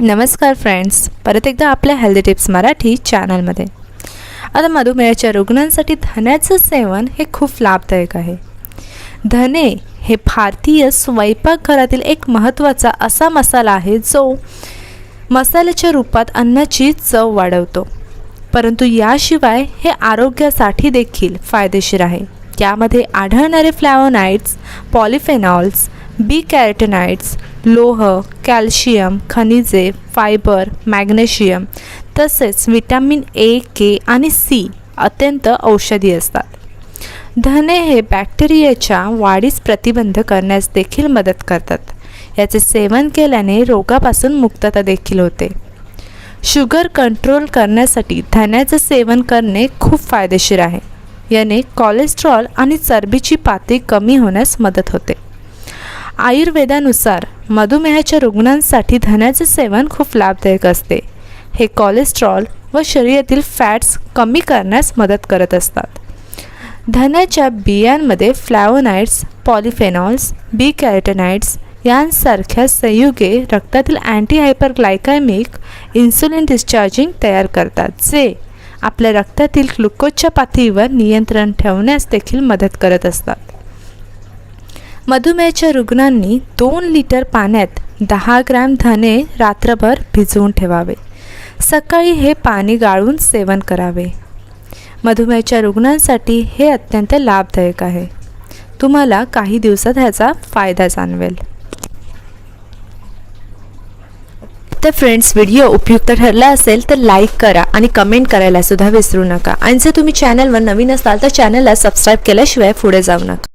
नमस्कार फ्रेंड्स परत एकदा आपल्या हेल्दी टिप्स मराठी चॅनलमध्ये आता मधुमेहाच्या रुग्णांसाठी धण्याचं सेवन हे खूप लाभदायक आहे. धने हे भारतीय स्वयंपाकघरातील एक महत्त्वाचा असा मसाला आहे जो मसाल्याच्या रूपात अन्नाची चव वाढवतो. परंतु याशिवाय हे आरोग्यासाठी देखील फायदेशीर आहे. यामध्ये आढळणारे फ्लॅवोनाईट्स पॉलिफेनॉल्स बी कॅरेटनाइड्स लोह कॅल्शियम खनिजे फायबर मॅग्नेशियम तसेच विटॅमिन ए के आणि सी अत्यंत औषधी असतात. धने हे बॅक्टेरियाच्या वाढीस प्रतिबंध करण्यास देखील मदत करतात. याचे सेवन केल्याने रोगापासून मुक्तता देखील होते. शुगर कंट्रोल करण्यासाठी धण्याचं सेवन करणे खूप फायदेशीर आहे. याने कोलेस्ट्रॉल आणि चरबीची पातळी कमी होण्यास मदत होते. आयुर्वेदानुसार मधुमेहाच्या रुग्णांसाठी धण्याचे सेवन खूप लाभदायक असते. हे कोलेस्ट्रॉल व शरीरातील फॅट्स कमी करण्यास मदत करत असतात. धन्याच्या बियांमध्ये फ्लॅवोनाइड्स पॉलिफेनॉल्स बी कॅरेटनाइड्स यांसारख्या संयुगे रक्तातील अँटी हायपरग्लायकॅमिक इन्सुलिन डिस्चार्जिंग तयार करतात जे आपल्या रक्तातील ग्लुकोजच्या पातळीवर नियंत्रण ठेवण्यास देखील मदत करत असतात. मधुमेहाच्या रुग्णांनी दोन लिटर पाण्यात दहा ग्रॅम धने रात्रभर भिजवून ठेवावे. सकाळी हे पाणी गाळून सेवन करावे. मधुमेहाच्या रुग्णांसाठी हे अत्यंत लाभदायक आहे. तुम्हाला काही दिवसात ह्याचा फायदा जाणवेल. तर फ्रेंड्स व्हिडिओ उपयुक्त ठरला असेल तर लाईक करा आणि कमेंट करायला सुद्धा विसरू नका. आणि जर तुम्ही चॅनलवर नवीन असाल तर चॅनलला सबस्क्राईब केल्याशिवाय पुढे जाऊ नका.